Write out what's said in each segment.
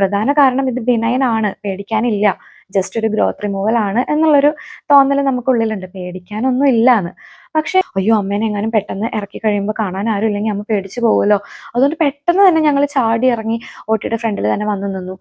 പ്രധാന കാരണം ഇത് ബിനയനാണ് പേടിക്കാനില്ല ജസ്റ്റ് ഒരു ഗ്രോത്ത് റിമൂവൽ ആണ് എന്നുള്ളൊരു തോന്നൽ നമുക്കുള്ളിലുണ്ട്. പേടിക്കാനൊന്നും ഇല്ലാന്ന്. പക്ഷെ അയ്യോ അമ്മേനെ എങ്ങാനും പെട്ടെന്ന് ഇറക്കി കഴിയുമ്പോൾ കാണാൻ ആരും ഇല്ലെങ്കിൽ അമ്മ പേടിച്ചു പോകുമല്ലോ അതുകൊണ്ട് പെട്ടെന്ന് തന്നെ ഞങ്ങൾ ചാടി ഇറങ്ങി ഓട്ടിയുടെ ഫ്രണ്ടിൽ തന്നെ വന്നു നിന്നു.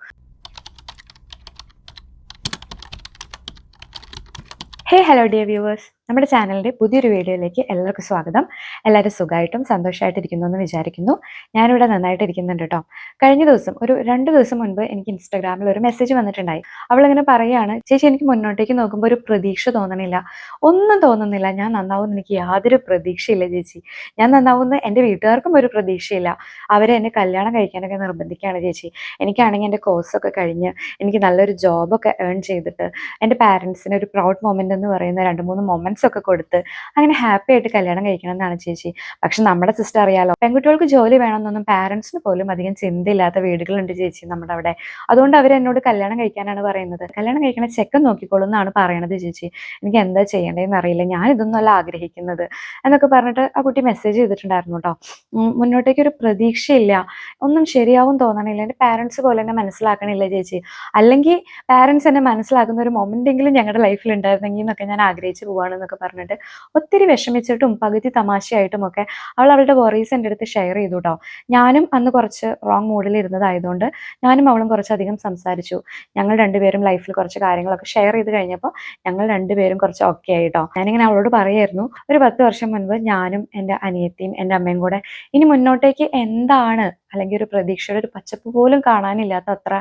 ഹേ ഹലോ ഡിയർ വ്യൂവേഴ്സ് നമ്മുടെ ചാനലിന്റെ പുതിയൊരു വീഡിയോയിലേക്ക് എല്ലാവർക്കും സ്വാഗതം. എല്ലാവരും സുഖമായിട്ടും സന്തോഷമായിട്ടിരിക്കുന്നു എന്ന് വിചാരിക്കുന്നു. ഞാനിവിടെ നന്നായിട്ട് ഇരിക്കുന്നുണ്ട് കേട്ടോ. കഴിഞ്ഞ ദിവസം ഒരു രണ്ട് ദിവസം മുൻപ് എനിക്ക് ഇൻസ്റ്റാഗ്രാമിൽ ഒരു മെസ്സേജ് വന്നിട്ടുണ്ടായി. അവളിങ്ങനെ പറയുകയാണ് ചേച്ചി എനിക്ക് മുന്നോട്ടേക്ക് നോക്കുമ്പോൾ ഒരു പ്രതീക്ഷ തോന്നണില്ല. ഒന്നും തോന്നുന്നില്ല. ഞാൻ നന്നാവും എനിക്ക് യാതൊരു പ്രതീക്ഷയില്ല ചേച്ചി. ഞാൻ നന്നാവുമെന്ന് എന്റെ വീട്ടുകാർക്കും ഒരു പ്രതീക്ഷയില്ല. അവരെ എന്നെ കല്യാണം കഴിക്കാനൊക്കെ നിർബന്ധിക്കുകയാണ് ചേച്ചി. എനിക്കാണെങ്കിൽ എന്റെ കോഴ്സൊക്കെ കഴിഞ്ഞ് എനിക്ക് നല്ലൊരു ജോബൊക്കെ ഏൺ ചെയ്തിട്ട് എന്റെ പാരൻസിന് ഒരു പ്രൗഡ് മൊമെന്റ് എന്ന് പറയുന്ന രണ്ട് മൂന്ന് മൊമെന്റ്സ് ഒക്കെ കൊടുത്ത് അങ്ങനെ ഹാപ്പി ആയിട്ട് കല്യാണം കഴിക്കണം എന്നാണ് ചേച്ചി. പക്ഷെ നമ്മുടെ സിസ്റ്റർ അറിയാലോ പെൺകുട്ടികൾക്ക് ജോലി വേണമെന്നൊന്നും പാരൻസിന് പോലും അധികം ചിന്തയില്ലാത്ത വീടുകളുണ്ട് ചേച്ചി നമ്മുടെ അവിടെ. അതുകൊണ്ട് അവർ എന്നോട് കല്യാണം കഴിക്കാനാണ് പറയുന്നത്. കല്യാണം കഴിക്കണ ചെക്കൻ നോക്കിക്കോളൂ എന്നാണ് പറയണത് ചേച്ചി. എനിക്ക് എന്താ ചെയ്യേണ്ടതെന്ന് അറിയില്ല. ഞാൻ ഇതൊന്നുമല്ല ആഗ്രഹിക്കുന്നത് എന്നൊക്കെ പറഞ്ഞിട്ട് ആ കുട്ടി മെസ്സേജ് ചെയ്തിട്ടുണ്ടായിരുന്നു കേട്ടോ. മുന്നോട്ടേക്ക് ഒരു പ്രതീക്ഷയില്ല. ഒന്നും ശരിയാവും തോന്നണില്ല. എന്റെ പാരന്റ്സ് പോലെ എന്നെ മനസ്സിലാക്കണില്ല ചേച്ചി. അല്ലെങ്കിൽ പാരന്റ്സ് എന്നെ മനസ്സിലാക്കുന്ന ഒരു മൊമെന്റ് എങ്കിലും ഞങ്ങളുടെ ലൈഫിൽ ഉണ്ടായിരുന്നെങ്കിൽ എന്നൊക്കെ ഞാൻ ആഗ്രഹിച്ചു പോവാണെന്നൊക്കെ പറഞ്ഞിട്ട് ഒത്തിരി വിഷമിച്ചിട്ടും പകുതി തമാശയായിട്ടും ഒക്കെ അവൾ അവളുടെ വറീസ് എന്റെ അടുത്ത് ഷെയർ ചെയ്തു കേട്ടോ ഞാനും അന്ന് കുറച്ച് റോങ് മൂഡിൽ ഇരുന്നതായതുകൊണ്ട് ഞാനും അവളും കുറച്ചധികം സംസാരിച്ചു. ഞങ്ങൾ രണ്ടുപേരും ലൈഫിൽ കുറച്ച് കാര്യങ്ങളൊക്കെ ഷെയർ ചെയ്ത് കഴിഞ്ഞപ്പോൾ ഞങ്ങൾ രണ്ടുപേരും കുറച്ച് ഓക്കെ ആയിട്ടോ. ഞാനിങ്ങനെ അവളോട് പറയായിരുന്നു. ഒരു പത്ത് വർഷം മുൻപ് ഞാനും എന്റെ അനിയത്തിയും എന്റെ അമ്മയും കൂടെ ഇനി മുന്നോട്ടേക്ക് എന്താണ് അല്ലെങ്കിൽ ഒരു പ്രതീക്ഷയുടെ ഒരു പച്ചപ്പ് പോലും കാണാനില്ലാത്ത അത്ര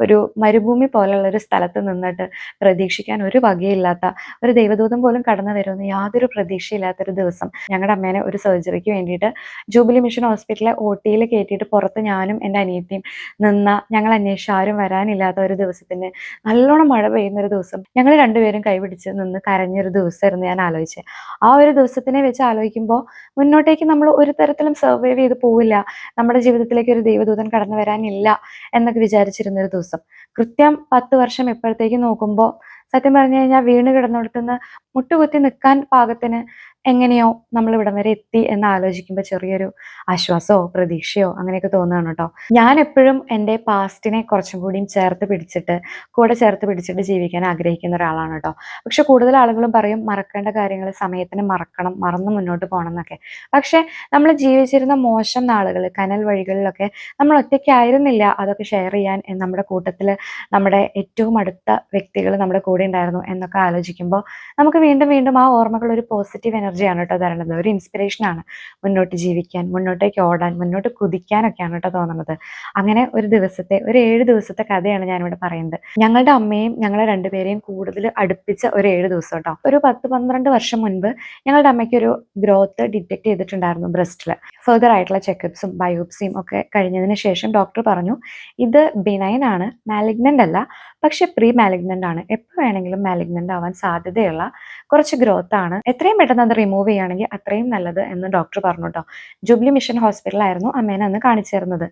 ഒരു മരുഭൂമി പോലുള്ള ഒരു സ്ഥലത്ത് നിന്നിട്ട് പ്രതീക്ഷിക്കാൻ ഒരു വകയില്ലാത്ത ഒരു ദൈവദൂതം പോലും കടന്നു വരുമെന്ന് യാതൊരു പ്രതീക്ഷയില്ലാത്തൊരു ദിവസം ഞങ്ങളുടെ അമ്മേനെ ഒരു സർജറിക്ക് വേണ്ടിയിട്ട് ജൂബിലി മിഷൻ ഹോസ്പിറ്റലിലെ ഒ ടിയിൽ കയറ്റിയിട്ട് പുറത്ത് ഞാനും എന്റെ അനിയത്തിയും നിന്ന ഞങ്ങൾ അന്വേഷിച്ച് ആരും വരാനില്ലാത്ത ഒരു ദിവസത്തിന് നല്ലോണം മഴ പെയ്യുന്ന ഒരു ദിവസം ഞങ്ങൾ രണ്ടുപേരും കൈപിടിച്ച് നിന്ന് കരഞ്ഞൊരു ദിവസമായിരുന്നു ഞാൻ ആലോചിച്ചത്. ആ ഒരു ദിവസത്തിനെ വെച്ച് ആലോചിക്കുമ്പോൾ മുന്നോട്ടേക്ക് നമ്മൾ ഒരു തരത്തിലും സർവൈവ് ചെയ്ത് പോവില്ല. നമ്മുടെ ജീവിതത്തിലേക്ക് ഒരു ദൈവദൂതൻ കടന്നു വരാനില്ല എന്നൊക്കെ വിചാരിച്ചിരുന്ന ഒരു ദിവസം. കൃത്യം പത്ത് വർഷം ഇപ്പോഴത്തേക്ക് നോക്കുമ്പോൾ സത്യം പറഞ്ഞു കഴിഞ്ഞാൽ വീണ് കിടന്നിടത്തുനിന്ന് മുട്ടുകുത്തി നിൽക്കാൻ പാകത്തിന് എങ്ങനെയോ നമ്മൾ ഇവിടം വരെ എത്തി എന്ന് ആലോചിക്കുമ്പോൾ ചെറിയൊരു ആശ്വാസമോ പ്രതീക്ഷയോ അങ്ങനെയൊക്കെ തോന്നുകയാണ് കേട്ടോ. ഞാൻ എപ്പോഴും എന്റെ പാസ്റ്റിനെ കുറച്ചും കൂടിയും ചേർത്ത് പിടിച്ചിട്ട് കൂടെ ചേർത്ത് പിടിച്ചിട്ട് ജീവിക്കാൻ ആഗ്രഹിക്കുന്ന ഒരാളാണ് കേട്ടോ. പക്ഷെ കൂടുതൽ ആളുകളും പറയും മറക്കേണ്ട കാര്യങ്ങൾ സമയത്തിന് മറക്കണം മറന്ന് മുന്നോട്ട് പോകണം എന്നൊക്കെ. പക്ഷെ നമ്മൾ ജീവിച്ചിരുന്ന മോശം നാളുകൾ കനൽ വഴികളിലൊക്കെ നമ്മൾ ഒറ്റയ്ക്കായിരുന്നില്ല അതൊക്കെ ഷെയർ ചെയ്യാൻ നമ്മുടെ കൂട്ടത്തിൽ നമ്മുടെ ഏറ്റവും അടുത്ത വ്യക്തികൾ നമ്മുടെ കൂടെ ഉണ്ടായിരുന്നു എന്നൊക്കെ ആലോചിക്കുമ്പോൾ നമുക്ക് വീണ്ടും വീണ്ടും ആ ഓർമ്മകൾ ഒരു പോസിറ്റീവ് എനർജിയാണ് കേട്ടോ തരേണ്ടത്. ഒരു ഇൻസ്പിറേഷനാണ് മുന്നോട്ട് ജീവിക്കാൻ മുന്നോട്ടേക്ക് ഓടാൻ മുന്നോട്ട് കുതിക്കാനൊക്കെയാണ് കേട്ടോ തോന്നുന്നത്. അങ്ങനെ ഒരു ദിവസത്തെ ഒരു ഏഴ് ദിവസത്തെ കഥയാണ് ഞാനിവിടെ പറയുന്നത്. ഞങ്ങളുടെ അമ്മയും ഞങ്ങളെ രണ്ടുപേരെയും കൂടുതൽ അടുപ്പിച്ച ഒരു ഏഴ് ദിവസം കേട്ടോ. ഒരു പത്ത് പന്ത്രണ്ട് വർഷം മുൻപ് ഞങ്ങളുടെ അമ്മയ്ക്ക് ഒരു ഗ്രോത്ത് ഡിറ്റക്ട് ചെയ്തിട്ടുണ്ടായിരുന്നു ബ്രസ്റ്റിൽ ഫെർദർ ആയിട്ടുള്ള ചെക്കപ്സും ബയോപ്സിയും ഒക്കെ കഴിഞ്ഞതിന് ശേഷം ഡോക്ടർ പറഞ്ഞു ഇത് ബിനൈൻ ആണ് മാലിഗ്നന്റ് അല്ല പക്ഷെ പ്രീ മാലിഗ്നന്റ് ആണ്. എപ്പോൾ വേണമെങ്കിലും മാലിഗ്നന്റ് ആവാൻ സാധ്യതയുള്ള കുറച്ച് ഗ്രോത്ത് ആണ്. എത്രയും പെട്ടെന്ന് അത് റിമൂവ് ചെയ്യുകയാണെങ്കിൽ അത്രയും നല്ലത് എന്ന് ഡോക്ടർ പറഞ്ഞു കേട്ടോ ജൂബ്ലി മിഷൻ ഹോസ്പിറ്റലായിരുന്നു അമ്മേനെ അന്ന് കാണിച്ചിരുന്നത്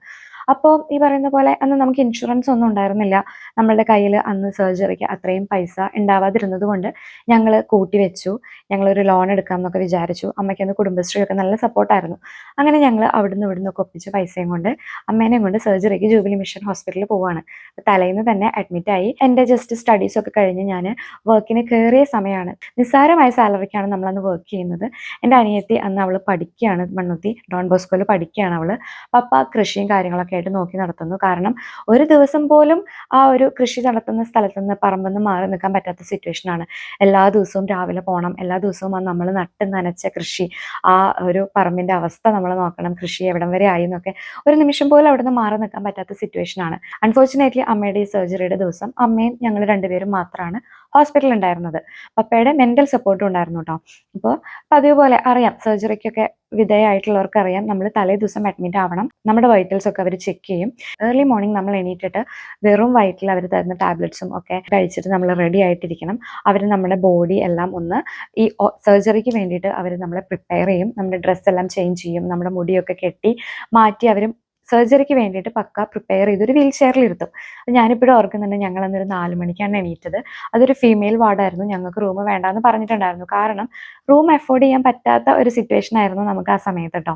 അപ്പോൾ ഈ പറയുന്ന പോലെ അന്ന് നമുക്ക് ഇൻഷുറൻസ് ഒന്നും ഉണ്ടായിരുന്നില്ല. നമ്മളുടെ കയ്യിൽ അന്ന് സർജറിക്ക് അത്രയും പൈസ ഉണ്ടാവാതിരുന്നത് കൊണ്ട് ഞങ്ങൾ കൂട്ടി വെച്ചു. ഞങ്ങളൊരു ലോൺ എടുക്കാം എന്നൊക്കെ വിചാരിച്ചു. അമ്മയ്ക്ക് അന്ന് കുടുംബശ്രീ ഒക്കെ നല്ല സപ്പോർട്ടായിരുന്നു അങ്ങനെ ഞങ്ങൾ അവിടുന്ന് ഇവിടുന്ന് ഒക്കെ ഒപ്പിച്ച പൈസയും കൊണ്ട് അമ്മേനെയും കൊണ്ട് സർജറിക്ക് ജൂബിലി മിഷൻ ഹോസ്പിറ്റലിൽ പോവാണ്. തലേന്ന് തന്നെ അഡ്മിറ്റായി എന്റെ ജസ്റ്റ് സ്റ്റഡീസ് ഒക്കെ കഴിഞ്ഞ് ഞാൻ വർക്കിന് കയറിയ സമയമാണ് നിസ്സാരമായ സാലറിക്കാണ് നമ്മളന്ന് വർക്ക് ചെയ്യുന്നത്. എന്റെ അനിയത്തി അന്ന് അവൾ പഠിക്കുകയാണ് മണ്ണുത്തി. ഡോൺ ബോസ്കോയിൽ പഠിക്കുകയാണ് അവൾ പപ്പ കൃഷിയും കാര്യങ്ങളൊക്കെ ആയിട്ട് നോക്കി നടത്തുന്നു. കാരണം ഒരു ദിവസം പോലും ആ ഒരു കൃഷി നടത്തുന്ന സ്ഥലത്ത് നിന്ന് പറമ്പിൽ നിന്ന് മാറി നിൽക്കാൻ പറ്റാത്ത സിറ്റുവേഷൻ ആണ്. എല്ലാ ദിവസവും രാവിലെ പോകണം എല്ലാ ദിവസവും നമ്മൾ നട്ട് നനച്ച കൃഷി ആ ഒരു പറമ്പിന്റെ അവസ്ഥ നമ്മൾ നോക്കണം. കൃഷി എവിടം വരെ ആയി എന്നൊക്കെ ഒരു നിമിഷം പോലും അവിടെ നിന്ന് മാറി നിൽക്കാൻ പറ്റാത്ത സിറ്റുവേഷൻ ആണ്. അൺഫോർച്ചുനേറ്റ്ലി അമ്മയുടെ ഈ സർജറിയുടെ ദിവസം അമ്മയും ഞങ്ങൾ രണ്ടുപേരും മാത്രമാണ് ഹോസ്പിറ്റലിൽ ഉണ്ടായിരുന്നത് പപ്പയുടെ മെന്റൽ സപ്പോർട്ടും ഉണ്ടായിരുന്നു കേട്ടോ അപ്പോൾ പതിവ് പോലെ അറിയാം സർജറിക്കൊക്കെ വിധേയമായിട്ടുള്ളവർക്ക് അറിയാം നമ്മൾ തലേ ദിവസം അഡ്മിറ്റ് ആവണം. നമ്മുടെ വൈറ്റൽസ് ഒക്കെ അവർ ചെക്ക് ചെയ്യും. ഏർലി മോർണിംഗ് നമ്മൾ എണീറ്റിട്ട് വെറും വയറ്റിൽ അവർ തരുന്ന ടാബ്ലറ്റ്സും ഒക്കെ കഴിച്ചിട്ട് നമ്മൾ റെഡി ആയിട്ടിരിക്കണം. അവർ നമ്മുടെ ബോഡി എല്ലാം ഒന്ന് ഈ സർജറിക്ക് വേണ്ടിയിട്ട് അവർ നമ്മളെ പ്രിപ്പയർ ചെയ്യും. നമ്മുടെ ഡ്രസ്സ് എല്ലാം ചേഞ്ച് ചെയ്യും. നമ്മുടെ മുടിയൊക്കെ കെട്ടി മാറ്റി അവർ സർജറിക്ക് വേണ്ടിയിട്ട് പക്ക പ്രിപ്പയർ ചെയ്ത് ഒരു വീൽ ചെയറിൽ ഇരുത്തും. ഞാനിപ്പോഴും ഓർക്കുന്നുണ്ട് ഞങ്ങൾ അന്നൊരു നാല് മണിക്കാണ് എണീറ്റത്. അതൊരു ഫീമെയിൽ വാർഡായിരുന്നു ഞങ്ങൾക്ക് റൂം വേണ്ടാന്ന് പറഞ്ഞിട്ടുണ്ടായിരുന്നു. കാരണം റൂം അഫോർഡ് ചെയ്യാൻ പറ്റാത്ത ഒരു സിറ്റുവേഷൻ ആയിരുന്നു നമുക്ക് ആ സമയത്ത് കേട്ടോ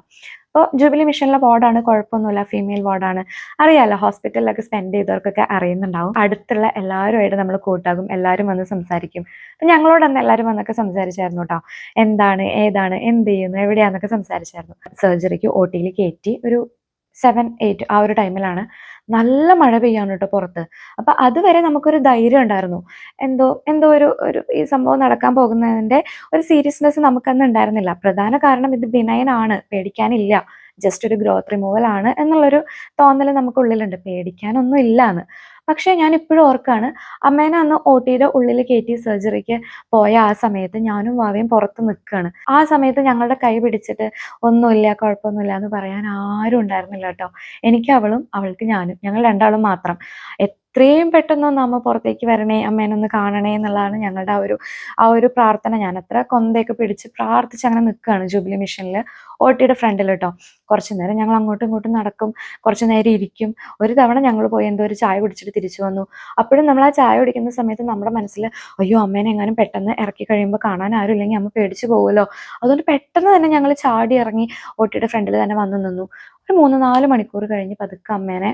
അപ്പോൾ ജൂബിലി മിഷനിലെ വാർഡാണ് കുഴപ്പമൊന്നുമില്ല. ഫീമെയിൽ വാർഡാണ് അറിയാലോ ഹോസ്പിറ്റലിലൊക്കെ സ്പെൻഡ് ചെയ്തവർക്കൊക്കെ അറിയുന്നുണ്ടാവും. അടുത്തുള്ള എല്ലാവരുമായിട്ട് നമ്മൾ കൂട്ടാകും. എല്ലാവരും വന്ന് സംസാരിക്കും. അപ്പം ഞങ്ങളോട് അന്ന് എല്ലാവരും വന്നൊക്കെ സംസാരിച്ചായിരുന്നു കേട്ടോ എന്താണ്? ഏതാണ്? എന്ത് ചെയ്യുന്നു? എവിടെയാന്നൊക്കെ സംസാരിച്ചായിരുന്നു. സർജറിക്ക് ഒ ടിയിൽ കയറ്റി ഒരു സെവൻ എയ്റ്റ് ആ ഒരു ടൈമിലാണ് നല്ല മഴ പെയ്യാണ് കേട്ടോ പുറത്ത്. അപ്പൊ അതുവരെ നമുക്കൊരു ധൈര്യം ഉണ്ടായിരുന്നു. എന്തോ എന്തോ ഒരു ഒരു ഈ സംഭവം നടക്കാൻ പോകുന്നതിന്റെ ഒരു സീരിയസ്നെസ് നമുക്കന്ന് ഉണ്ടായിരുന്നില്ല. പ്രധാന കാരണം ഇത് ബിനയനാണ് പേടിക്കാനില്ല. ജസ്റ്റ് ഒരു ഗ്രോത്ത് റിമൂവൽ ആണ് എന്നുള്ളൊരു തോന്നൽ നമുക്കുള്ളിലുണ്ട്. പേടിക്കാനൊന്നും ഇല്ല എന്ന് പക്ഷേ ഞാൻ ഇപ്പോഴും ഓർക്കാണ് അമ്മേനെ അന്ന് ഒ ടിയുടെ ഉള്ളിൽ കയറ്റി സർജറിക്ക് പോയ ആ സമയത്ത് ഞാനും വാവയും പുറത്ത് നിൽക്കുകയാണ് ആ സമയത്ത് ഞങ്ങളുടെ കൈ പിടിച്ചിട്ട് ഒന്നുമില്ല കുഴപ്പമൊന്നുമില്ല എന്ന് പറയാൻ ആരും ഉണ്ടായിരുന്നില്ല കേട്ടോ. എനിക്ക് അവളും അവൾക്ക് ഞാനും ഞങ്ങൾ രണ്ടാളും മാത്രം. എത്രയും പെട്ടെന്നൊന്ന് അമ്മ പുറത്തേക്ക് വരണേ അമ്മേനൊന്ന് കാണണേ എന്നുള്ളതാണ് ഞങ്ങളുടെ ആ ഒരു ആ ഒരു പ്രാർത്ഥന. ഞാൻ അത്ര കൊന്തയൊക്കെ പിടിച്ച് പ്രാർത്ഥിച്ച് അങ്ങനെ നിൽക്കുകയാണ് ജൂബിലി മിഷനിൽ ഓട്ടിയുടെ ഫ്രണ്ടിൽ കേട്ടോ കുറച്ച് നേരം ഞങ്ങൾ അങ്ങോട്ടും ഇങ്ങോട്ടും നടക്കും. കുറച്ച് നേരം ഇരിക്കും. ഒരു തവണ ഞങ്ങൾ പോയി എന്തോ ഒരു ചായ കുടിച്ചിട്ട് തിരിച്ചു വന്നു. അപ്പോഴും നമ്മൾ ആ ചായ കുടിക്കുന്ന സമയത്ത് നമ്മുടെ മനസ്സിൽ അയ്യോ അമ്മേനെ എങ്ങാനും പെട്ടെന്ന് ഇറക്കി കഴിയുമ്പോൾ കാണാൻ ആരും ഇല്ലെങ്കിൽ അമ്മ പേടിച്ചു പോകുമല്ലോ അതുകൊണ്ട് പെട്ടെന്ന് തന്നെ ഞങ്ങൾ ചാടി ഇറങ്ങി ഓട്ടിയുടെ ഫ്രണ്ടിൽ തന്നെ വന്നു നിന്നു. ഒരു മൂന്ന് നാല് മണിക്കൂർ കഴിഞ്ഞ് പതുക്കെ അമ്മേനെ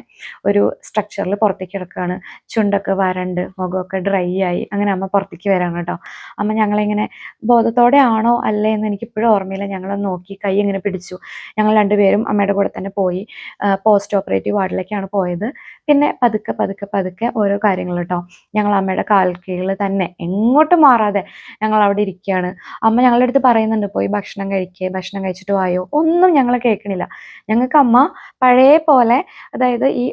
ഒരു സ്ട്രക്ചറിൽ പുറത്തേക്ക് കിടക്കുകയാണ് ചുണ്ടൊക്കെ വരണ്ട് മുഖമൊക്കെ ഡ്രൈ ആയി. അങ്ങനെ അമ്മ പുറത്തേക്ക് വരാണ് കേട്ടോ. അമ്മ ഞങ്ങളിങ്ങനെ ബോധത്തോടെ ആണോ അല്ലേ എന്ന് എനിക്ക് ഇപ്പോഴും ഓർമ്മയില്ല. ഞങ്ങളെ നോക്കി കൈ ഇങ്ങനെ പിടിച്ചു. ഞങ്ങൾ രണ്ടുപേരും അമ്മയുടെ കൂടെ തന്നെ പോയി പോസ്റ്റ് ഓപ്പറേറ്റീവ് വാർഡിലേക്കാണ് പോയത്. പിന്നെ പതുക്കെ പതുക്കെ പതുക്കെ ഓരോ കാര്യങ്ങൾ കേട്ടോ. ഞങ്ങൾ അമ്മയുടെ കാൽ കീഴിൽ തന്നെ എങ്ങോട്ടും മാറാതെ ഞങ്ങൾ അവിടെ ഇരിക്കുകയാണ്. അമ്മ ഞങ്ങളുടെ അടുത്ത് പറയുന്നുണ്ട് പോയി ഭക്ഷണം കഴിക്കേ ഭക്ഷണം കഴിച്ചിട്ട് വായോ. ഒന്നും ഞങ്ങൾ കേൾക്കണില്ല. ഞങ്ങൾക്ക് അമ്മ പഴയ പോലെ അതായത് ഈ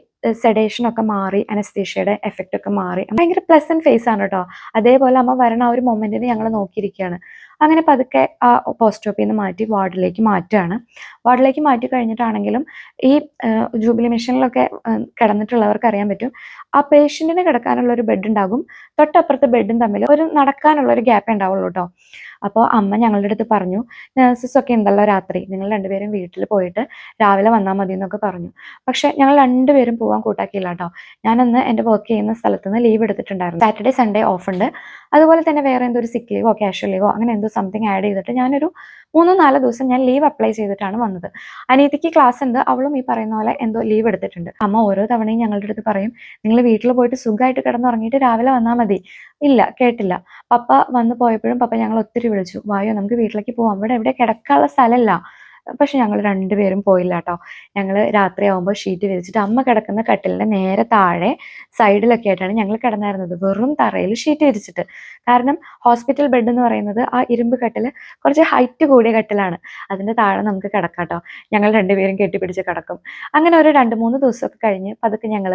സെഡേഷൻ ഒക്കെ മാറി അനസ്തീഷ്യയുടെ എഫക്റ്റ് ഒക്കെ മാറി. ഭയങ്കര പ്ലസന്റ് ഫേസ് ആണ് കേട്ടോ അതേപോലെ അമ്മ വരണ ആ ഒരു മൊമെന്റിന് ഞങ്ങൾ നോക്കിയിരിക്കുകയാണ്. അങ്ങനെ പതുക്കെ ആ പോസ്റ്റ് ഓപ്പിൽ നിന്ന് മാറ്റി വാർഡിലേക്ക് മാറ്റുകയാണ്. വാർഡിലേക്ക് മാറ്റി കഴിഞ്ഞിട്ടാണെങ്കിലും ഈ ജൂബിലി മിഷനിലൊക്കെ കിടന്നിട്ടുള്ളവർക്ക് അറിയാൻ പറ്റും. ആ പേഷ്യന്റിന് കിടക്കാനുള്ള ഒരു ബെഡ് ഉണ്ടാകും. തൊട്ടപ്പുറത്തെ ബെഡും തമ്മിൽ ഒരു നടക്കാനുള്ള ഒരു ഗ്യാപ്പ് ഉണ്ടാവുള്ളൂ കേട്ടോ അപ്പോൾ അമ്മ ഞങ്ങളുടെ അടുത്ത് പറഞ്ഞു നേഴ്സസ് ഒക്കെ ഉണ്ടല്ലോ രാത്രി നിങ്ങൾ രണ്ടുപേരും വീട്ടിൽ പോയിട്ട് രാവിലെ വന്നാൽ മതി എന്നൊക്കെ പറഞ്ഞു. പക്ഷെ ഞങ്ങൾ രണ്ടുപേരും പോകാൻ കൂട്ടാക്കിയില്ല കേട്ടോ. ഞാനന്ന് എന്റെ വർക്ക് ചെയ്യുന്ന സ്ഥലത്ത് നിന്ന് ലീവ് എടുത്തിട്ടുണ്ടായിരുന്നു. സാറ്റർഡേ സൺഡേ ഓഫ് ഉണ്ട്. അതുപോലെ തന്നെ വേറെ എന്തോ ഒരു സിക്ക് ലീവോ ക്യാഷ്വൽ ലീവോ അങ്ങനെ എന്തോ സംതിങ് ആഡ് ചെയ്തിട്ട് ഞാനൊരു മൂന്നോ നാലോ ദിവസം ഞാൻ ലീവ് അപ്ലൈ ചെയ്തിട്ടാണ് വന്നത്. അനീതിക്ക് ക്ലാസ് ഉണ്ട്. അവളും ഈ പറയുന്ന പോലെ എന്തോ ലീവ് എടുത്തിട്ടുണ്ട്. അമ്മ ഓരോ തവണയും ഞങ്ങളുടെ അടുത്ത് പറയും നിങ്ങൾ വീട്ടിൽ പോയിട്ട് സുഖമായിട്ട് കിടന്നുറങ്ങിയിട്ട് രാവിലെ വന്നാൽ മതി. ഇല്ല കേട്ടില്ല. പപ്പ വന്നു പോയപ്പോഴും പപ്പ ഞങ്ങൾ ഒത്തിരി വിളിച്ചു. വായോ നമുക്ക് വീട്ടിലേക്ക് പോവാം. ഇവിടെ എവിടെ കിടക്കാനുള്ള സ്ഥലമല്ല. പക്ഷെ ഞങ്ങൾ രണ്ടുപേരും പോയില്ല കേട്ടോ. ഞങ്ങൾ രാത്രിയാവുമ്പോൾ ഷീറ്റ് വിരിച്ചിട്ട് അമ്മ കിടക്കുന്ന കട്ടിലിന്റെ നേരെ താഴെ സൈഡിലൊക്കെ ആയിട്ടാണ് ഞങ്ങൾ കിടന്നായിരുന്നത്. വെറും തറയിൽ ഷീറ്റ് വിരിച്ചിട്ട്. കാരണം ഹോസ്പിറ്റൽ ബെഡ് എന്ന് പറയുന്നത് ആ ഇരുമ്പ് കട്ടിൽ കുറച്ച് ഹൈറ്റ് കൂടിയ കട്ടിലാണ്. അതിന്റെ താഴെ നമുക്ക് കിടക്കാം കേട്ടോ. ഞങ്ങൾ രണ്ടുപേരും കെട്ടിപ്പിടിച്ച് കിടക്കും. അങ്ങനെ ഒരു രണ്ട് മൂന്ന് ദിവസമൊക്കെ കഴിഞ്ഞ് പതുക്കെ ഞങ്ങൾ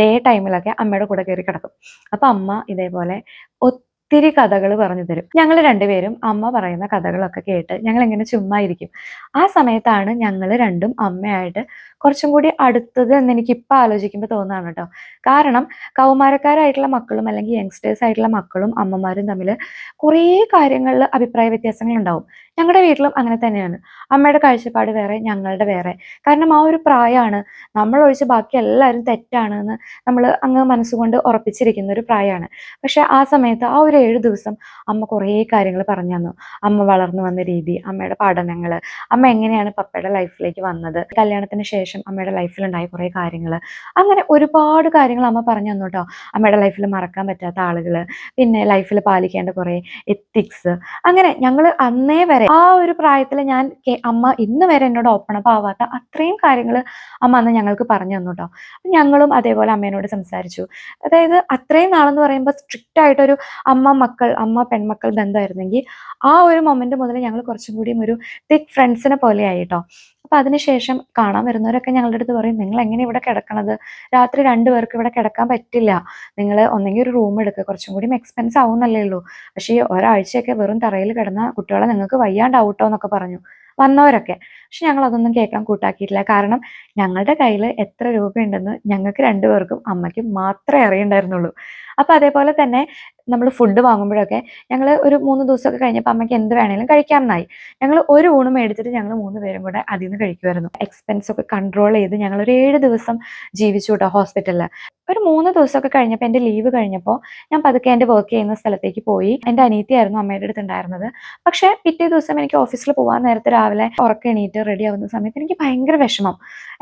ഡേ ടൈമിലൊക്കെ അമ്മയുടെ കൂടെ കയറി കിടക്കും. അപ്പം അമ്മ ഇതേപോലെ ഒത്തിരി കഥകൾ പറഞ്ഞു തരും. ഞങ്ങൾ രണ്ടുപേരും അമ്മ പറയുന്ന കഥകളൊക്കെ കേട്ട് ഞങ്ങൾ ഇങ്ങനെ ചുമ്മാ ഇരിക്കും ആ സമയത്താണ് ഞങ്ങൾ രണ്ടും അമ്മയായിട്ട് കുറച്ചും കൂടി അടുത്തത് എന്ന് എനിക്ക് ഇപ്പം ആലോചിക്കുമ്പോൾ തോന്നുകയാണ് കേട്ടോ കാരണം കൗമാരക്കാരായിട്ടുള്ള മക്കളും അല്ലെങ്കിൽ യങ്സ്റ്റേഴ്സ് ആയിട്ടുള്ള മക്കളും അമ്മമാരും തമ്മിൽ കുറേ കാര്യങ്ങളിൽ അഭിപ്രായ വ്യത്യാസങ്ങൾ ഉണ്ടാവും ഞങ്ങളുടെ വീട്ടിലും അങ്ങനെ തന്നെയാണ്. അമ്മയുടെ കാഴ്ചപ്പാട് വേറെ ഞങ്ങളുടെ വേറെ. കാരണം ആ ഒരു പ്രായമാണ് നമ്മൾ ഒഴിച്ച് ബാക്കി എല്ലാവരും തെറ്റാണെന്ന് നമ്മൾ അങ്ങ് മനസ്സുകൊണ്ട് ഉറപ്പിച്ചിരിക്കുന്ന ഒരു പ്രായമാണ് പക്ഷെ ആ സമയത്ത് ആ ഒരു ഏഴ് ദിവസം അമ്മ കുറേ കാര്യങ്ങൾ പറഞ്ഞു തന്നു. അമ്മ വളർന്നു വന്ന രീതി അമ്മയുടെ പഠനങ്ങൾ അമ്മ എങ്ങനെയാണ് പപ്പയുടെ ലൈഫിലേക്ക് വന്നത് കല്യാണത്തിന് ശേഷം അമ്മയുടെ ലൈഫിലുണ്ടായ കുറേ കാര്യങ്ങൾ അങ്ങനെ ഒരുപാട് കാര്യങ്ങൾ അമ്മ പറഞ്ഞു തന്നു കേട്ടോ അമ്മയുടെ ലൈഫിൽ മറക്കാൻ പറ്റാത്ത ആളുകൾ പിന്നെ ലൈഫിൽ പാലിക്കേണ്ട കുറേ എത്തിക്സ് അങ്ങനെ ഞങ്ങൾ അന്നേ വരെ ആ ഒരു പ്രായത്തിൽ ഞാൻ അമ്മ ഇന്ന് വരെ എന്നോട് ഓപ്പൺ അപ്പ് ആവാത്ത അത്രയും കാര്യങ്ങൾ അമ്മ അന്ന് ഞങ്ങൾക്ക് പറഞ്ഞു തന്നു കേട്ടോ ഞങ്ങളും അതേപോലെ അമ്മേനോട് സംസാരിച്ചു. അതായത് അത്രയും നാളെന്ന് പറയുമ്പോൾ സ്ട്രിക്റ്റ് ആയിട്ടൊരു അമ്മ മക്കൾ അമ്മ പെൺമക്കൾ ബന്ധമായിരുന്നെങ്കിൽ ആ ഒരു മൊമെന്റ് മുതൽ ഞങ്ങൾ കുറച്ചും കൂടിയും ഒരു തിക് ഫ്രണ്ട്സിനെ പോലെ ആയിട്ടോ. അപ്പൊ അതിനുശേഷം കാണാൻ വരുന്നവരൊക്കെ ഞങ്ങളുടെ അടുത്ത് പറയും നിങ്ങൾ എങ്ങനെ ഇവിടെ കിടക്കണത്? രാത്രി രണ്ടു പേർക്ക് ഇവിടെ കിടക്കാൻ പറ്റില്ല. നിങ്ങൾ ഒന്നെങ്കിൽ ഒരു റൂം എടുക്കുക കുറച്ചും കൂടി എക്സ്പെൻസ് ആവുന്നല്ലേ ഉള്ളൂ. പക്ഷേ ഈ ഒരാഴ്ചയൊക്കെ വെറും തറയിൽ കിടന്ന കുട്ടികളെ നിങ്ങൾക്ക് വയ്യാണ്ടാവട്ടോ എന്നൊക്കെ പറഞ്ഞു വന്നവരൊക്കെ. പക്ഷെ ഞങ്ങൾ അതൊന്നും കേൾക്കാൻ കൂട്ടാക്കിയിട്ടില്ല. കാരണം ഞങ്ങളുടെ കയ്യിൽ എത്ര രൂപയുണ്ടെന്ന് ഞങ്ങൾക്ക് രണ്ടുപേർക്കും അമ്മയ്ക്കും മാത്രമേ അറിയണ്ടായിരുന്നുള്ളൂ. അപ്പൊ അതേപോലെ തന്നെ നമ്മൾ ഫുഡ് വാങ്ങുമ്പോഴൊക്കെ ഞങ്ങൾ ഒരു മൂന്ന് ദിവസമൊക്കെ കഴിഞ്ഞപ്പോൾ അമ്മയ്ക്ക് എന്ത് വേണേലും കഴിക്കാമെന്നായി. ഞങ്ങൾ ഒരു ഊണ് മേടിച്ചിട്ട് ഞങ്ങൾ മൂന്ന് പേരും കൂടെ അതിൽ നിന്ന് കഴിക്കുമായിരുന്നു. എക്സ്പെൻസ് ഒക്കെ കൺട്രോൾ ചെയ്ത് ഞങ്ങൾ ഒരു ഏഴ് ദിവസം ജീവിച്ചു കേട്ടോ ഹോസ്പിറ്റലിൽ ഒരു മൂന്ന് ദിവസമൊക്കെ കഴിഞ്ഞപ്പോൾ എന്റെ ലീവ് കഴിഞ്ഞപ്പോൾ ഞാൻ പതുക്കെ എന്റെ വർക്ക് ചെയ്യുന്ന സ്ഥലത്തേക്ക് പോയി. എന്റെ അനീതിയായിരുന്നു അമ്മയുടെ അടുത്ത് ഉണ്ടായിരുന്നത്. പക്ഷേ പിറ്റേ ദിവസം എനിക്ക് ഓഫീസിൽ പോകാൻ നേരത്തെ രാവിലെ ഉറക്കം എണീറ്റ് റെഡി ആവുന്ന സമയത്ത് എനിക്ക് ഭയങ്കര വിഷമം.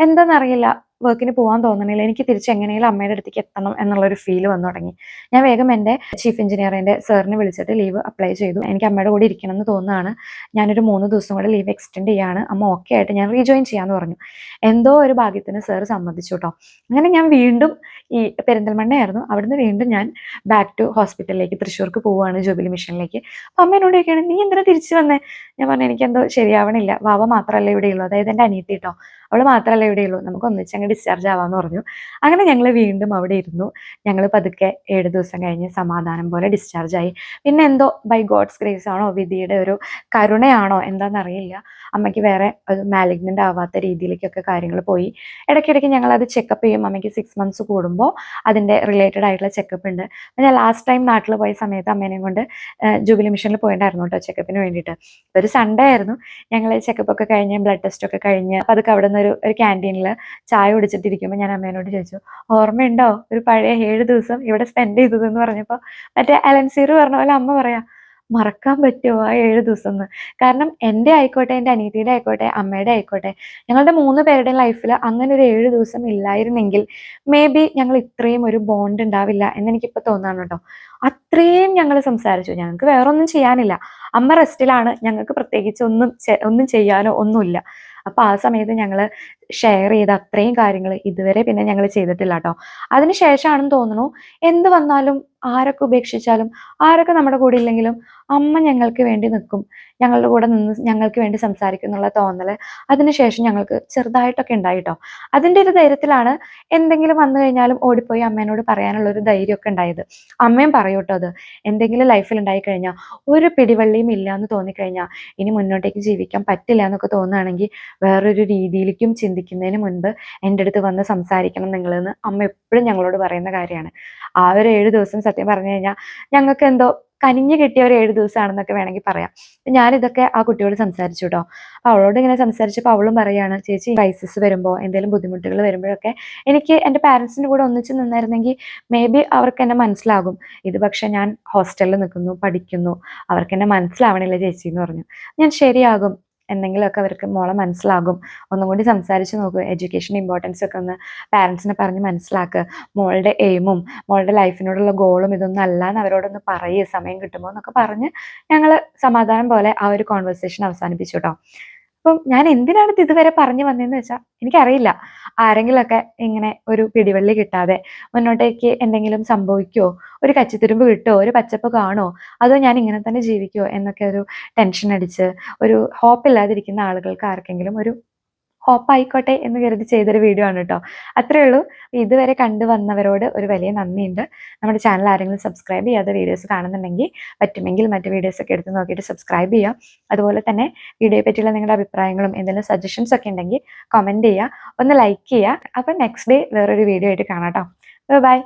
എന്താണെന്നറിയില്ല വർക്കിന് പോകാൻ തോന്നണില്ല. എനിക്ക് തിരിച്ച് എങ്ങനെയും അമ്മയുടെ അടുത്തേക്ക് എത്തണം എന്നുള്ളൊരു ഫീൽ വന്നു തുടങ്ങി. ഞാൻ വേഗം എന്റെ ചീഫ് എഞ്ചിനീയറിന്റെ സാറിനെ വിളിച്ചിട്ട് ലീവ് അപ്ലൈ ചെയ്തു. എനിക്ക് അമ്മയുടെ കൂടെ ഇരിക്കണം എന്ന് തോന്നുന്നതാണ് ഞാനൊരു മൂന്ന് ദിവസം കൂടെ ലീവ് എക്സ്റ്റെൻഡ് ചെയ്യാണ്. അമ്മ ഓക്കെ ആയിട്ട് ഞാൻ റീജോയിൻ ചെയ്യാമെന്ന് പറഞ്ഞു. എന്തോ ഒരു ഭാഗ്യത്തിന് സാർ സമ്മതിച്ചു കേട്ടോ അങ്ങനെ ഞാൻ വീണ്ടും ഈ പെരിന്തൽമണ്ണയായിരുന്നു. അവിടുന്ന് വീണ്ടും ഞാൻ ബാക്ക് ടു ഹോസ്പിറ്റലിലേക്ക് തൃശ്ശൂർക്ക് പോവുകയാണ് ജൂബിലി മിഷനിലേക്ക് അപ്പം അമ്മ എന്നോട് ചോദിക്കുകയാണ് നീ എന്തിനാ തിരിച്ചു വന്നേ? ഞാൻ പറഞ്ഞു എനിക്കെന്തോ ശരിയാവണില്ല. വാവ മാത്രമല്ല ഇവിടെയുള്ളൂ. അതായത് എന്റെ അനിയത്തി കേട്ടോ അവൾ മാത്രമല്ല ഇവിടെയുള്ളൂ. നമുക്ക് ഒന്നിച്ചങ്ങ് ഡിസ്ചാർജ് ആവാമെന്ന് പറഞ്ഞു. അങ്ങനെ ഞങ്ങൾ വീണ്ടും അവിടെ ഇരുന്നു. ഞങ്ങൾ പതുക്കെ ഏഴ് ദിവസം കഴിഞ്ഞ് സമാധാനം പോലെ ഡിസ്ചാർജ് ആയി. പിന്നെ എന്തോ ബൈ ഗോഡ്സ് ഗ്രേസ് ആണോ വിധിയുടെ ഒരു കരുണയാണോ എന്താണെന്നറിയില്ല അമ്മയ്ക്ക് വേറെ അത് മാലിഗ്നന്റ് ആവാത്ത രീതിയിലേക്കൊക്കെ കാര്യങ്ങൾ പോയി. ഇടയ്ക്കിടയ്ക്ക് ഞങ്ങൾ അത് ചെക്കപ്പ് ചെയ്യും. അമ്മയ്ക്ക് സിക്സ് മന്ത്സ് കൂടുമ്പോൾ അതിന്റെ റിലേറ്റഡ് ആയിട്ടുള്ള ചെക്കപ്പ് ഉണ്ട്. ഞാൻ ലാസ്റ്റ് ടൈം നാട്ടിൽ പോയ സമയത്ത് അമ്മേനെയും കൊണ്ട് ജൂബിലി മിഷനിൽ പോയിട്ടുണ്ടായിരുന്നു കേട്ടോ ചെക്കപ്പിന് വേണ്ടിയിട്ട് ഒരു സൺഡേ ആയിരുന്നു. ഞങ്ങൾ ചെക്കപ്പ് ഒക്കെ കഴിഞ്ഞ് ബ്ലഡ് ടെസ്റ്റ് ഒക്കെ കഴിഞ്ഞ് അതൊക്കെ അവിടെ നിന്ന് ഒരു ഒരു ക്യാന്റീനിൽ ചായ കുടിച്ചിട്ടിരിക്കുമ്പോൾ ഞാൻ അമ്മേനോട് ചോദിച്ചു ഓർമ്മയുണ്ടോ ഒരു പഴയ ഏഴ് ദിവസം ഇവിടെ സ്പെൻഡ് ചെയ്തതെന്ന് പറഞ്ഞപ്പോൾ മറ്റേ അലൻസീർ പറഞ്ഞ പോലെ അമ്മ പറയാ മറക്കാൻ പറ്റുമോ ആ ഏഴ് ദിവസം എന്ന് കാരണം എന്റെ ആയിക്കോട്ടെ എന്റെ അനീതിയുടെ ആയിക്കോട്ടെ അമ്മയുടെ ആയിക്കോട്ടെ ഞങ്ങളുടെ മൂന്ന് പേരുടെയും ലൈഫിൽ അങ്ങനെ ഒരു ഏഴ് ദിവസം ഇല്ലായിരുന്നെങ്കിൽ മേ ബി ഞങ്ങൾ ഇത്രയും ഒരു ബോണ്ട് ഉണ്ടാവില്ല എന്ന് എനിക്കിപ്പോൾ തോന്നുകയാണ് കേട്ടോ അത്രയും ഞങ്ങൾ സംസാരിച്ചു. ഞങ്ങൾക്ക് വേറൊന്നും ചെയ്യാനില്ല. അമ്മ റെസ്റ്റിലാണ് ഞങ്ങൾക്ക് പ്രത്യേകിച്ച് ഒന്നും ഒന്നും ചെയ്യാനോ ഒന്നുമില്ല. അപ്പൊ ആ സമയത്ത് ഞങ്ങൾ ഷെയർ ചെയ്ത അത്രയും കാര്യങ്ങൾ ഇതുവരെ പിന്നെ ഞങ്ങൾ ചെയ്തിട്ടില്ല കേട്ടോ അതിന് ശേഷമാണെന്ന് തോന്നുന്നു എന്ത് വന്നാലും ആരൊക്കെ ഉപേക്ഷിച്ചാലും ആരൊക്കെ നമ്മുടെ കൂടെ ഇല്ലെങ്കിലും അമ്മ ഞങ്ങൾക്ക് വേണ്ടി നിൽക്കും ഞങ്ങളുടെ കൂടെ നിന്ന് ഞങ്ങൾക്ക് വേണ്ടി സംസാരിക്കും എന്നുള്ള തോന്നൽ അതിനുശേഷം ഞങ്ങൾക്ക് ചെറുതായിട്ടൊക്കെ ഉണ്ടായി കേട്ടോ അതിന്റെ ഒരു ധൈര്യത്തിലാണ് എന്തെങ്കിലും വന്നു കഴിഞ്ഞാലും ഓടിപ്പോയി അമ്മേനോട് പറയാനുള്ള ഒരു ധൈര്യമൊക്കെ ഉണ്ടായത്. അമ്മയും പറയൂ കേട്ടോ അത് എന്തെങ്കിലും ലൈഫിൽ ഉണ്ടായി കഴിഞ്ഞാൽ ഒരു പിടിവള്ളിയും ഇല്ല എന്ന് തോന്നിക്കഴിഞ്ഞാൽ ഇനി മുന്നോട്ടേക്ക് ജീവിക്കാൻ പറ്റില്ല എന്നൊക്കെ തോന്നുകയാണെങ്കിൽ വേറൊരു രീതിയിലേക്കും ചിന്തിക്കുന്നതിന് മുൻപ് എന്റെ അടുത്ത് വന്ന് സംസാരിക്കണം നിങ്ങളെന്ന് അമ്മ എപ്പോഴും ഞങ്ങളോട് പറയുന്ന കാര്യമാണ്. ആ ഒരു ഏഴ് ദിവസം സത്യം പറഞ്ഞു കഴിഞ്ഞാൽ ഞങ്ങൾക്ക് എന്തോ കനിഞ്ഞു കിട്ടിയ ഒരു ഏഴ് ദിവസമാണെന്നൊക്കെ വേണമെങ്കിൽ പറയാം. ഞാനിതൊക്കെ ആ കുട്ടിയോട് സംസാരിച്ചു കേട്ടോ. അപ്പൊ അവളോട് ഇങ്ങനെ സംസാരിച്ചപ്പോൾ അവളും പറയാണ് ചേച്ചി ക്രൈസിസ് വരുമ്പോൾ എന്തെങ്കിലും ബുദ്ധിമുട്ടുകൾ വരുമ്പോഴൊക്കെ എനിക്ക് എന്റെ പാരൻസിന്റെ കൂടെ ഒന്നിച്ച് നിന്നായിരുന്നെങ്കിൽ മേ ബി അവർക്ക് എന്നെ മനസ്സിലാകും. ഇത് പക്ഷെ ഞാൻ ഹോസ്റ്റലിൽ നിൽക്കുന്നു പഠിക്കുന്നു. അവർക്ക് എന്നെ മനസ്സിലാവണില്ല ചേച്ചി എന്ന് പറഞ്ഞു. ഞാൻ ശരിയാകും. എന്തെങ്കിലുമൊക്കെ അവർക്ക് മോളെ മനസ്സിലാകും. ഒന്നും കൂടി സംസാരിച്ച് നോക്കുക എഡ്യൂക്കേഷൻ ഇമ്പോർട്ടൻസ് ഒക്കെ ഒന്ന് പാരൻസിനെ പറഞ്ഞ് മനസ്സിലാക്കുക മോളുടെ എയിമും മോളുടെ ലൈഫിനോടുള്ള ഗോളും ഇതൊന്നും അല്ല എന്ന് അവരോടൊന്ന് പറയുക സമയം കിട്ടുമ്പോൾ എന്നൊക്കെ പറഞ്ഞ് ഞങ്ങൾ സമാധാനം പോലെ ആ ഒരു കോൺവെർസേഷൻ അവസാനിപ്പിച്ചു കേട്ടോ അപ്പം ഞാൻ എന്തിനാണ് ഇത് ഇതുവരെ പറഞ്ഞു വന്നതെന്ന് വെച്ചാൽ എനിക്കറിയില്ല. ആരെങ്കിലുമൊക്കെ ഇങ്ങനെ ഒരു പിടിവള്ളി കിട്ടാതെ മുന്നോട്ടേക്ക് എന്തെങ്കിലും സംഭവിക്കുമോ ഒരു കച്ചിത്തുരുമ്പ് കിട്ടുമോ ഒരു പച്ചപ്പ് കാണുമോ അതോ ഞാൻ ഇങ്ങനെ തന്നെ ജീവിക്കുമോ എന്നൊക്കെ ഒരു ടെൻഷൻ അടിച്ച് ഒരു ഹോപ്പ് ഇല്ലാതിരിക്കുന്ന ആളുകൾക്ക് ആർക്കെങ്കിലും ഒരു ഹോപ്പ് ആയിക്കോട്ടെ എന്ന് കരുതി ചെയ്തൊരു വീഡിയോ ആണ് കേട്ടോ അത്രേ ഉള്ളൂ. ഇതുവരെ കണ്ടു വന്നവരോട് ഒരു വലിയ നന്ദിയുണ്ട്. നമ്മുടെ ചാനൽ ആരെങ്കിലും സബ്സ്ക്രൈബ് ചെയ്യാതെ വീഡിയോസ് കാണുന്നുണ്ടെങ്കിൽ പറ്റുമെങ്കിൽ മറ്റു വീഡിയോസ് ഒക്കെ എടുത്ത് നോക്കിയിട്ട് സബ്സ്ക്രൈബ് ചെയ്യുക അതുപോലെ തന്നെ വീഡിയോയെ പറ്റിയുള്ള നിങ്ങളുടെ അഭിപ്രായങ്ങളും എന്തെങ്കിലും സജഷൻസ് ഒക്കെ ഉണ്ടെങ്കിൽ കമന്റ് ചെയ്യുക ഒന്ന് ലൈക്ക് ചെയ്യുക അപ്പം നെക്സ്റ്റ് ഡേ വേറൊരു വീഡിയോ ആയിട്ട് കാണാം കേട്ടോ ബൈ